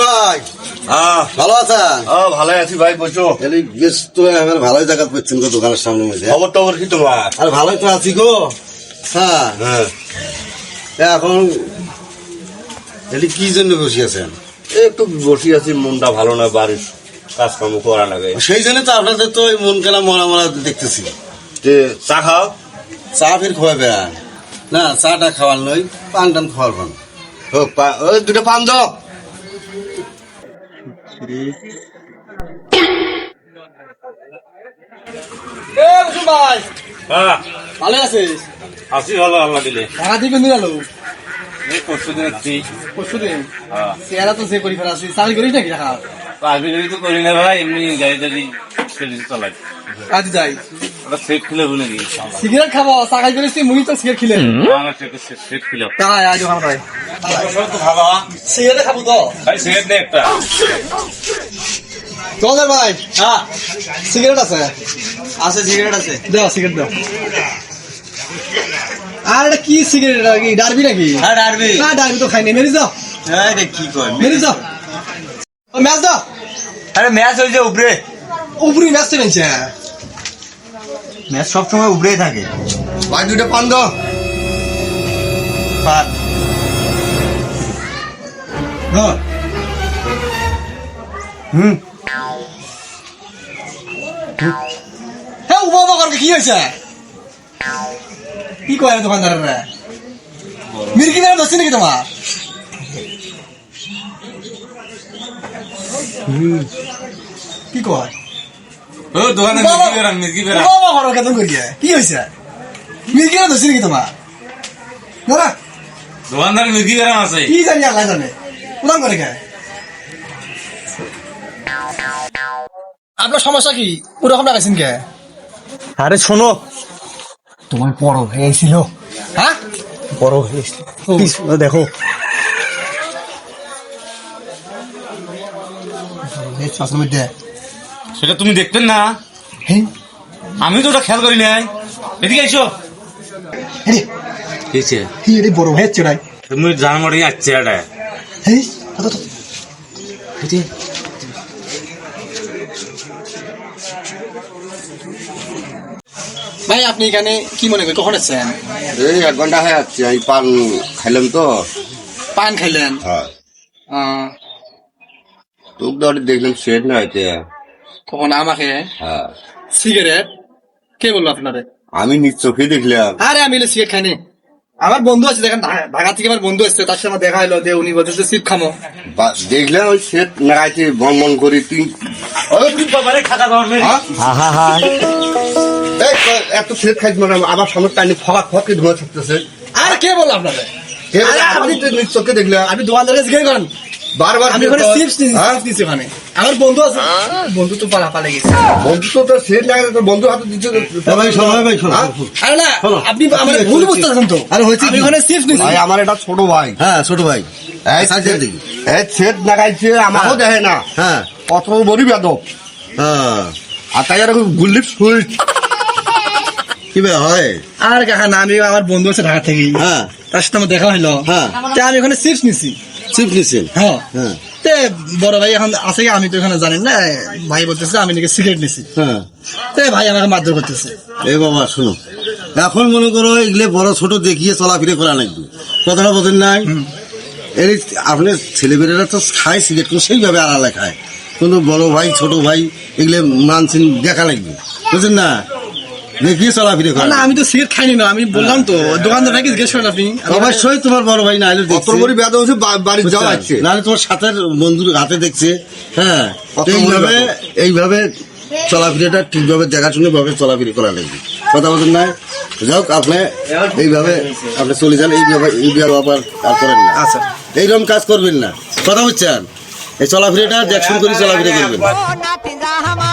ভাই। হ্যাঁ ভালো আছেন? হ্যাঁ ভালো আছি ভাই বসো। এলি বেশ ভালোই জায়গা পেয়েছেন গো দোকানের সামনে মধ্যে খবর টবর কি তোমার? আর ভালোই তো আছি গো। এখন এলি কি জন্য বসে আছেন? একটু বসে আছি মনটা ভালো না বাড়ির কাজ কর্ম করা লাগে। সেই জন্য তো আপনাদের তো ওই মন কেনা মরা মরা দেখতেছি। যে চা খাও? চা ফির খাওয়াবে না চাটা খাওয়ার নই পান টান খাওয়ার পান দুটো পান দাও। ভাই। হ্যাঁ। ভালো আছিস? আছি ভালো আল্লাহ দিলে। দিয়ে কিনে এই পরশু দিন আসছি পরশু দিন হ্যাঁ। চেহারা তো সে করি ফেলা আছিস। চাকরি করিস নাকি টাকা? আজকে তো করি না ভাই এমনি গাড়ি টাড়ি চলাই। চালাই যাই। বলে দিই সিগারেট খাব চাকরি করিস মুই তো সিগারেট খেলে। আমার সেট খুলে টাকা আয় দোকান ভাই। তো সিগারেট খাব তো। ভাই সিগারেট নে একটা। তোমাদের ভাই। হ্যাঁ। সিগারেট আছে? আছে সিগারেট আছে। দাও সিগারেট দাও আর এটা কি সিগারেট? এটা কি ডারবি নাকি? হ্যাঁ ডারবি। না ডারবি তো খাইনি। মেরে যাও। হ্যাঁ রে কি কয় মেরে যাও। ও ম্যাচ দাও। আরে ম্যাচ হয়েছে উপরে। উপরি ম্যাচ তো নিচ্ছে ম্যাচ সবসময় উপরেই থাকে। ভাই দুটো পান দাও। পান হ্যাঁ হুম। হ্যাঁ উবা করকে কি হয়েছে? কি কয় দোকানদারের? মির্কি মেরে ধরছি নাকি তোমার? কি কয়? ও দোকানে বাবা- মির্গি মির্গি উবা করো কেন করিয়ে কি ধরছি নাকি তোমার? না দোকানদার মির্গি বেরাম আছে। কি জানি আল্লাহ জানে। উদাম করে কে? আপনার সমস্যা কি? ওরকম লাগাইছেন কে? আরে শোনো। তোমার বড় হয়েছিল হ্যাঁ? বড় হয়েছিল ও। পিছনে দেখো। সেটা তুমি দেখতেন না। আমি তো ওটা খেয়াল করি নাই। এদিকে আইসো। কিছে কি রে বড় হয়েছে রাই তুমি জানমারি আসছে এটা হ্যাঁ ভাই আপনি এখানে কি মনে করেন? কখন এসছেন? এই এক ঘণ্টা হয়ে যাচ্ছে আমি পান খাইলাম তো। পান খাইলেন হ্যাঁ। আহ, তোকে দেখলাম সেট না হইতে কখন আমাকে হ্যাঁ। সিগারেট কে বলল আপনারে? আমি নিজ চোখে দেখলাম। আরে আমি সিগারেট খাইনি। আমার বন্ধু আছে দেখেন ঢাকা থেকে আমার বন্ধু আসছে তার সাথে দেখা হলো যে উনি বলতেছে সিপ খামো। দেখলাম ওই সেট বন করি তুই হ্যাঁ? এত সেট খাইতে মানে আবার সামনে টাইনি ফকাত ফকে ধোয়া থাকতেছে। আর কে বলল আমি তো নিজ চোখে দেখলাম। জিজ্ঞেস করেন বারবার আমি ওখানে চিপস হ্যাঁ? আমার বন্ধু আছে। বন্ধু তো পালা পালে গেছে। বন্ধু তো তোর সেট লাগাই তো বন্ধু হাতে দিচ্ছে ভাই শোনো, ভাই শোনো। হ্যাঁ? আরে না আপনি আমার ভুল বুঝতেছেন তো। আরে হয়েছে আমি ওখানে চিপস নিয়েছি ভাই আমার এটা ছোট ভাই। হ্যাঁ ছোট ভাই। এই সাইজের দিকে এই সেট লাগাইছে আমাকেও হ্যাঁ। দেখে না হ্যাঁ। কত বড়ি বেদব। হ্যাঁ। আর তাই গুল্লিপ সুইট কি হয়? আর কাকা না আমি আমার বন্ধু আছে ঢাকা থেকে হ্যাঁ। তার সাথে আমার দেখা হলো হ্যাঁ। আমি ওখানে চিপস নিছি। চিপ নিছেন হ্যাঁ। হ্যাঁ। তে বড় ভাই এখন আছে আমি তো এখানে জানি না। ভাই বলতেছে আমি নাকি সিগারেট নিছি। হ্যাঁ। তে ভাই আমাকে মারধর করতেছে। এই বাবা শুনো। এখন মনে করো এগুলো বড় ছোট দেখিয়ে চলাফিরে করা লাগবে। কথাটা বোঝেন নাই? এই আপনার ছেলেমেয়েরা তো খায় সিগারেট করে সেইভাবে আড়ালে খায়। কিন্তু বড় ভাই ছোট ভাই এগুলো মানসিন দেখা লাগবে। বুঝলেন না? দেখিয়ে চলাফিরে করা না আমি তো সিগারেট খাইনি না আমি বললাম তো দোকানদার নাকি জিজ্ঞেস করেন আপনি অবশ্যই তোমার বড় ভাই কত বড়ি বেদব হচ্ছে বাড়ি যাওয়া নাহলে তোমার সাথে বন্ধুর হাতে দেখছে হ্যাঁ এইভাবে এইভাবে চলাফিরেটা ঠিকভাবে দেখাশুনে ভাবে চলাফিরে করা লাগবে কথা বলেন না যাক আপনি এইভাবে আপনি চলে যান এইভাবে এইভাবে আবার আর করেন না আচ্ছা এইরকম কাজ করবেন না কথা বুঝছেন এই চলাফিরেটা দেখশুন করে চলাফিরে করবেন Oh,